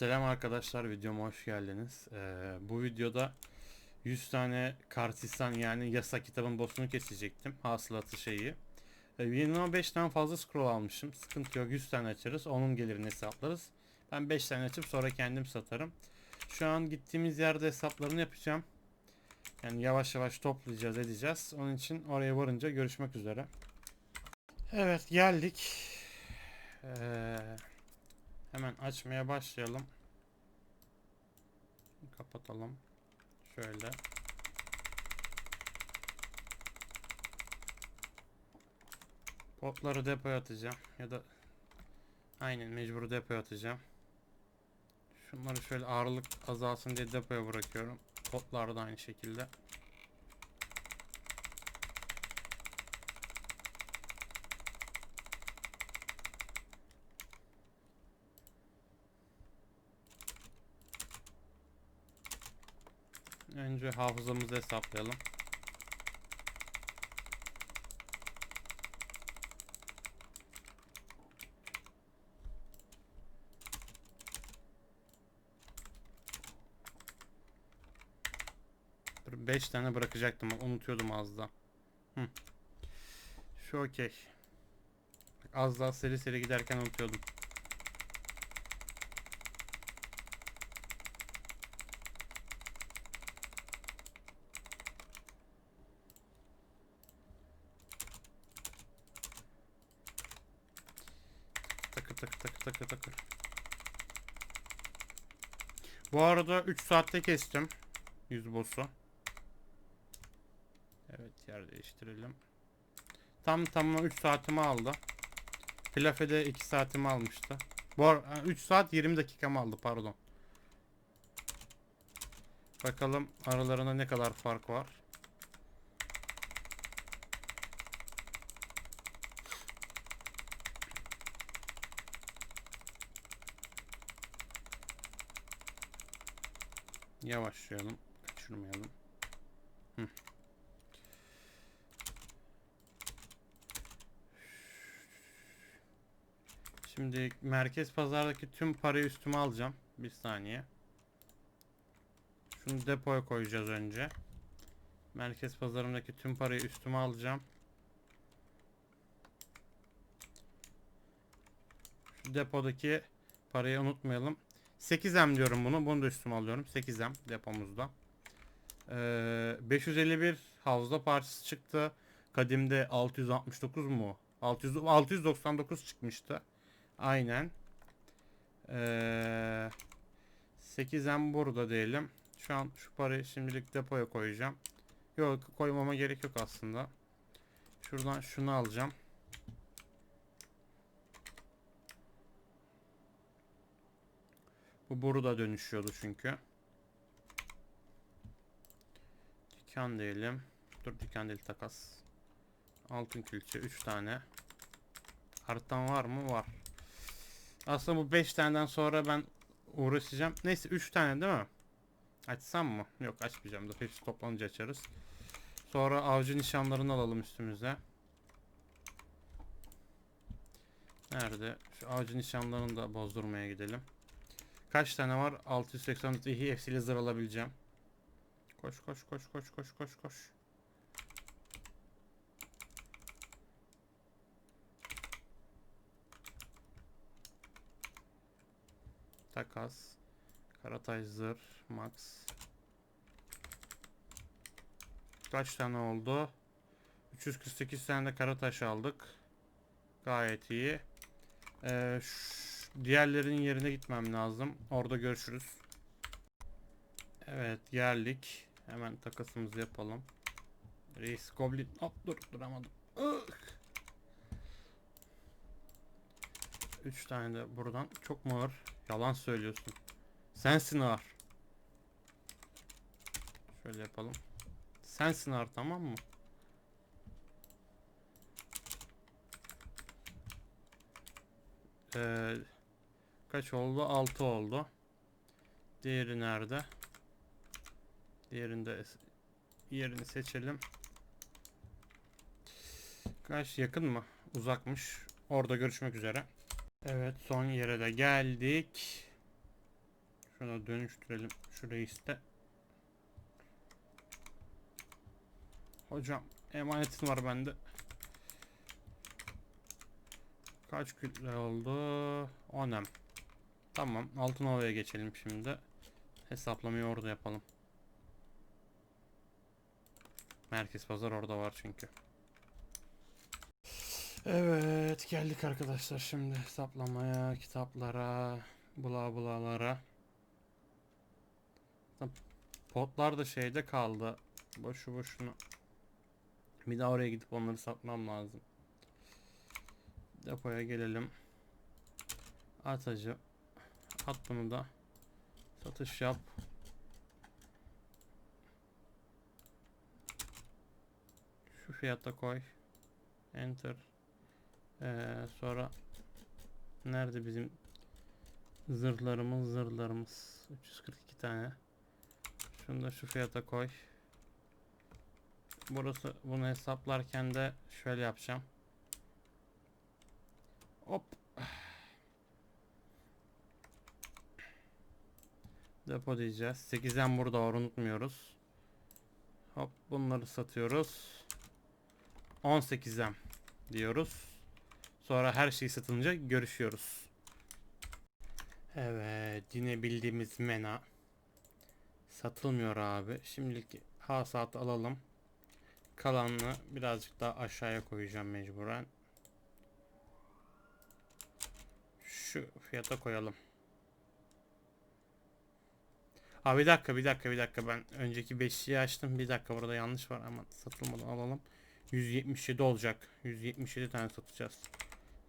Selam arkadaşlar videoma hoş geldiniz. Ee, bu videoda 100 tane Kartistan yani yasa kitabın boss'unu kesecektim. Hasılatı şeyi. Ee, yanıma 5 tane fazla scroll almışım. Sıkıntı yok 100 tane açarız. Onun gelirini hesaplarız. Ben 5 tane açıp sonra kendim satarım. Şu an gittiğimiz yerde hesaplarını yapacağım. Yani yavaş yavaş toplayacağız edeceğiz. Onun için oraya varınca görüşmek üzere. Evet geldik. Ee, Hemen açmaya başlayalım. Kapatalım. Şöyle. Potları depoya atacağım. Ya da aynen mecbur depoya atacağım. Şunları şöyle ağırlık azalsın diye depoya bırakıyorum. Potlar da aynı şekilde. Önce hafızamızı hesaplayalım. Dur 5 tane bırakacaktım unutuyordum az da. Şu okey. Az daha seri seri giderken unutuyordum. Takır takır takır takır. Bu arada 3 saatte kestim. 100 boss'u. Evet yer değiştirelim. Tam tamına 3 saatimi aldı. Filafe'de 2 saatimi almıştı. Bu ara 3 saat 20 dakikamı aldı pardon. Bakalım aralarında ne kadar fark var. Yavaşlayalım. Kaçırmayalım. Hı. Şimdi merkez pazardaki tüm parayı üstüme alacağım. Bir saniye. Şunu depoya koyacağız önce. Merkez pazarındaki tüm parayı üstüme alacağım. Şu depodaki parayı unutmayalım. 8M diyorum bunu. Bunu da üstüme alıyorum. 8M depomuzda. Ee, 551 havza parçası çıktı. Kadimde 669 mu? 600, 699 çıkmıştı. Aynen. Ee, 8M burada diyelim. Şu an şu parayı şimdilik depoya koyacağım. Yok koymama gerek yok aslında. Şuradan şunu alacağım. Bu burada dönüşüyordu çünkü. Diken diyelim. Dur diken değil takas. Altın külçe 3 tane. Artan var mı? Var. Aslında bu 5 taneden sonra ben uğraşacağım. Neyse 3 tane değil mi? Açsam mı? Yok açmayacağım da hepsi toplanınca açarız. Sonra avcı nişanlarını alalım üstümüze. Nerede? Şu avcı nişanlarını da bozdurmaya gidelim. Kaç tane var? 684 iyi hepsiyle zır alabileceğim. Koş koş koş koş koş koş koş. Takas. Karatay zır. Max. Kaç tane oldu? 348 tane de karataş aldık. Gayet iyi. Ee, diğerlerinin yerine gitmem lazım. Orada görüşürüz. Evet geldik. Hemen takasımızı yapalım. Reis Goblin. Hop dur duramadım. Ugh. Üç tane de buradan. Çok mu ağır? Yalan söylüyorsun. Sensin ağır. Şöyle yapalım. Sensin ağır tamam mı? Ee, kaç oldu? 6 oldu. Diğeri nerede? Diğerinde yerini seçelim. Kaç yakın mı? Uzakmış. Orada görüşmek üzere. Evet son yere de geldik. Şuna dönüştürelim şu reiste. Hocam emanetin var bende. Kaç kütle oldu? 10 em. Tamam. Altın ovaya geçelim şimdi. Hesaplamayı orada yapalım. Merkez pazar orada var çünkü. Evet geldik arkadaşlar şimdi hesaplamaya, kitaplara, bula bulalara. Potlar da şeyde kaldı. Boşu boşuna. Bir daha oraya gidip onları satmam lazım. Depoya gelelim. At hacı. At bunu da. Satış yap. Şu fiyata koy. Enter. Ee, sonra nerede bizim zırhlarımız zırhlarımız 342 tane. Şunu da şu fiyata koy. Burası bunu hesaplarken de şöyle yapacağım. Hop. Depo diyeceğiz. 8'den burada var unutmuyoruz. Hop bunları satıyoruz. 18'den diyoruz. Sonra her şey satılınca görüşüyoruz. Evet yine bildiğimiz mena. Satılmıyor abi. Şimdilik hasat alalım. Kalanını birazcık daha aşağıya koyacağım mecburen. Şu fiyata koyalım. Abi bir dakika bir dakika bir dakika ben önceki 5'liği açtım. Bir dakika burada yanlış var ama satılmadan alalım. 177 olacak. 177 tane satacağız.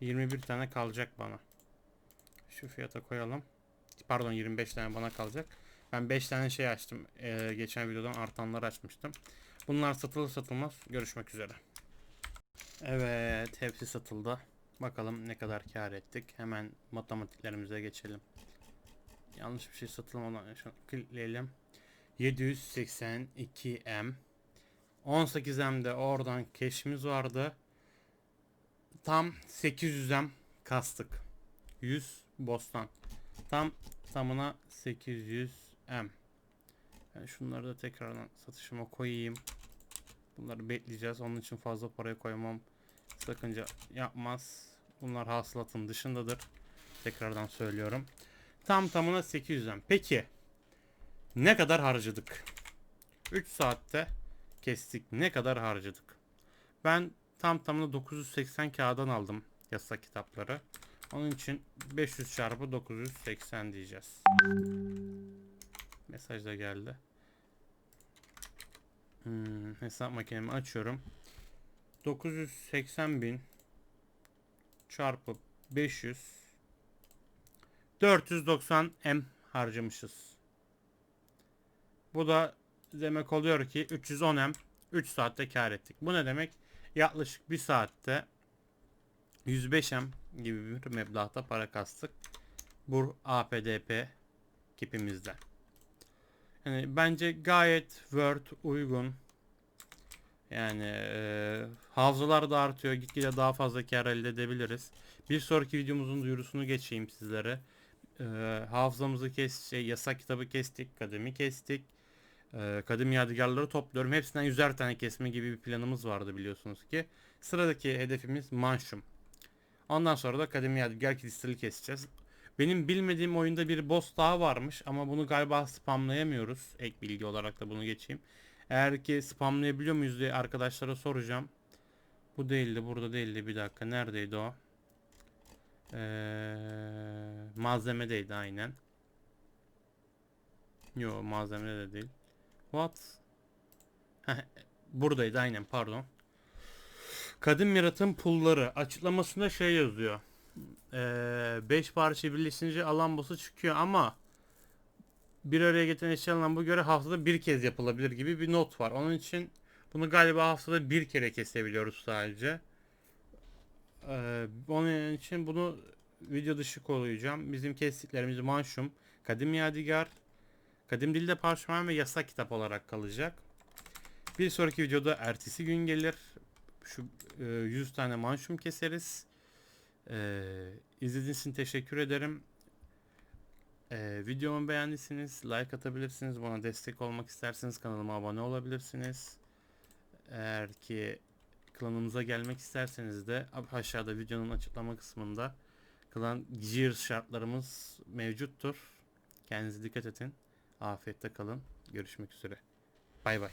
21 tane kalacak bana. Şu fiyata koyalım. Pardon 25 tane bana kalacak. Ben 5 tane şey açtım. Ee, geçen videodan artanları açmıştım. Bunlar satılır satılmaz. Görüşmek üzere. Evet hepsi satıldı. Bakalım ne kadar kar ettik. Hemen matematiklerimize geçelim. Yanlış bir şey satılmadan şunu klikleyelim. 782M 18M'de oradan keşimiz vardı. Tam 800M kastık. 100 bostan. Tam tamına 800M. Ben şunları da tekrardan satışıma koyayım. Bunları bekleyeceğiz. Onun için fazla paraya koymam sakınca yapmaz. Bunlar hasılatın dışındadır. Tekrardan söylüyorum. Tam tamına 800'den. Peki ne kadar harcadık? 3 saatte kestik. Ne kadar harcadık? Ben tam tamına 980 kağıdan aldım yasak kitapları. Onun için 500 çarpı 980 diyeceğiz. Mesaj da geldi. Hmm, hesap makinemi açıyorum. 980 bin çarpı 500 490 M harcamışız. Bu da demek oluyor ki 310 M 3 saatte kar ettik. Bu ne demek? Yaklaşık 1 saatte 105 M gibi bir meblağda para kastık. Bu APDP kipimizde. Yani bence gayet Word uygun. Yani e, hafızalar da artıyor. Gitgide daha fazla kar elde edebiliriz. Bir sonraki videomuzun duyurusunu geçeyim sizlere. E, hafızamızı kes, şey, yasak kitabı kestik, kademi kestik. E, kadim yadigarları topluyorum. Hepsinden 100'er tane kesme gibi bir planımız vardı biliyorsunuz ki. Sıradaki hedefimiz Manşum. Ondan sonra da kademi yadigar kristali keseceğiz. Benim bilmediğim oyunda bir boss daha varmış ama bunu galiba spamlayamıyoruz. Ek bilgi olarak da bunu geçeyim. Eğer ki spamlayabiliyor muyuz diye arkadaşlara soracağım. Bu değildi, burada değildi. Bir dakika, neredeydi o? Ee, malzemedeydi aynen. Yo, malzemede de değil. What? Heh, buradaydı aynen, pardon. Kadim Mirat'ın pulları açıklamasında şey yazıyor. 5 ee, parça birleşince alan boss'u çıkıyor ama bir araya getiren eşyalarla bu göre haftada bir kez yapılabilir gibi bir not var. Onun için bunu galiba haftada bir kere kesebiliyoruz sadece. Ee, onun için bunu video dışı koyacağım. Bizim kestiklerimiz Manşum, Kadim Yadigar, Kadim Dilde Parşömen ve Yasak Kitap olarak kalacak. Bir sonraki videoda ertesi gün gelir. Şu e, 100 tane Manşum keseriz. Ee, izlediğiniz için teşekkür ederim. Ee, videomu beğendiyseniz like atabilirsiniz. Bana destek olmak isterseniz kanalıma abone olabilirsiniz. Eğer ki klanımıza gelmek isterseniz de aşağıda videonun açıklama kısmında klan gear şartlarımız mevcuttur. Kendinize dikkat edin. Afiyette kalın. Görüşmek üzere. Bay bay.